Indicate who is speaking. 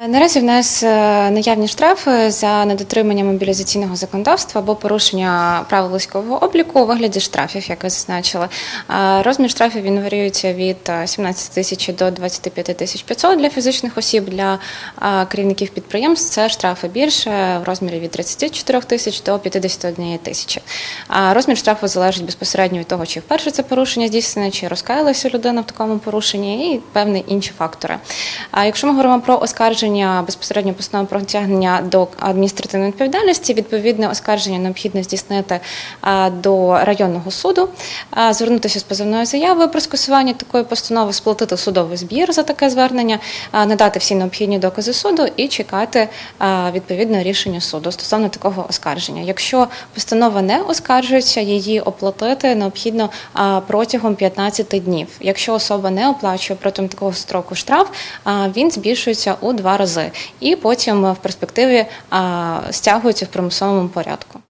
Speaker 1: Наразі в нас е, наявні штрафи за недотримання мобілізаційного законодавства або порушення правил військового обліку у вигляді штрафів, як ви зазначили. Е, Розмір штрафів він варіюється від е, 17 тисяч до 25 тисяч 500 для фізичних осіб, для е, керівників підприємств це штрафи більше в розмірі від 34 тисяч до 51 тисячі. Розмір штрафу залежить безпосередньо від того, чи вперше це порушення здійснене, чи розкаялася людина в такому порушенні, і певні інші фактори. А якщо ми говоримо про оскарження безпосередньо постанови про притягнення до адміністративної відповідальності, відповідне оскарження необхідно здійснити до районного суду, звернутися з позовною заявою про скасування такої постанови, сплатити судовий збір за таке звернення, надати всі необхідні докази суду і чекати відповідне рішення суду стосовно такого оскарження. Якщо постанова не оскаржується, її оплатити необхідно протягом 15 днів. Якщо особа не оплачує протягом такого строку штраф, він збільшується у рази, і потім е, в перспективі стягуються в примусовому порядку.